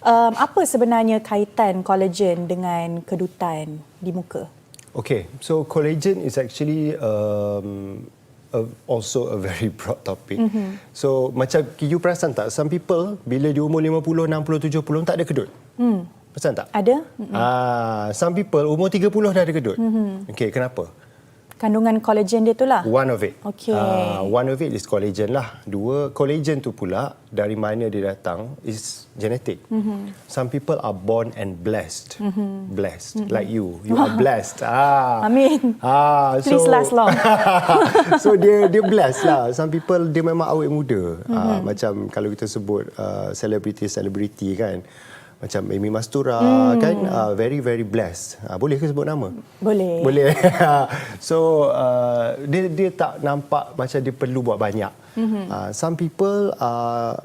Um, apa sebenarnya kaitan collagen dengan kedutan di muka? Okay, so collagen is actually um, a, also a very broad topic. Mm-hmm. So macam you perasan tak, some people bila di umur 50, 60, 70 tak ada kedut. Hmm. Perasan tak? Ada? Ah, some people umur 30 dah ada kedut. Mm-hmm. Okay, kenapa? Kandungan collagen dia tu lah. One of it. Okey. Ah, one of it is collagen lah. Dua, collagen tu pula dari mana dia datang is genetic. Mm-hmm. Some people are born and blessed. Mm-hmm. Blessed. Mm-hmm. Like you. You are blessed. Ah. Amin. Ah, Please last long. so dia dia blessed lah. Some people dia memang awet muda. Mm-hmm. Ah, macam kalau kita sebut uh, celebrity celebrity kan. Macam Amy Mastura mm. kan uh, very very blessed. Uh, boleh ke sebut nama? Boleh. Boleh. so uh, dia dia tak nampak macam dia perlu buat banyak. Mm-hmm. Uh, some people are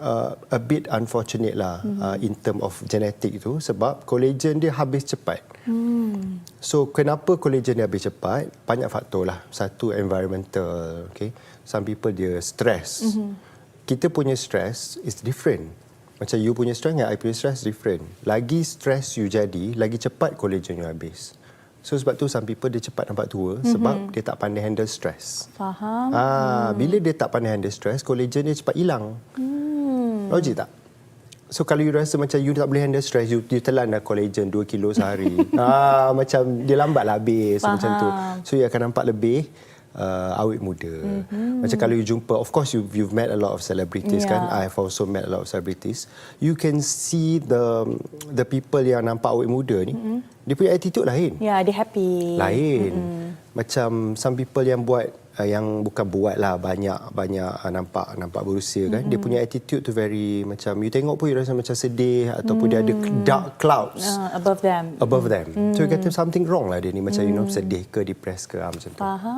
uh, a bit unfortunate lah mm-hmm. uh, in term of genetic tu sebab collagen dia habis cepat. Mm. So kenapa collagen dia habis cepat? Banyak faktor lah. Satu environmental, okay. Some people dia stress. Mm-hmm. Kita punya stress is different. Macam you punya stress dengan I punya stress different. Lagi stress you jadi, lagi cepat collagen you habis. So sebab tu some people dia cepat nampak tua mm-hmm. sebab dia tak pandai handle stress. Faham. Ah, bila dia tak pandai handle stress, collagen dia cepat hilang. Hmm. Logik tak? So kalau you rasa macam you tak boleh handle stress, you, you telan dah collagen 2 kilo sehari. ah, macam dia lambatlah habis Faham. macam tu. So you akan nampak lebih uh, awet muda. Mm-hmm. Macam kalau you jumpa, of course you you've met a lot of celebrities Yeah. kan. I have also met a lot of celebrities. You can see the the people yang nampak awet muda ni, mm-hmm. dia punya attitude lain. Ya, dia happy. Lain. Mm-hmm. Macam some people yang buat uh, yang bukan buat lah banyak banyak uh, nampak nampak berusia kan. Mm-hmm. Dia punya attitude tu very macam you tengok pun you rasa macam sedih ataupun dia ada dark clouds Uh, above them. above them. So you kata something wrong lah dia ni macam you know sedih ke depressed ke ah, macam tu. Faham.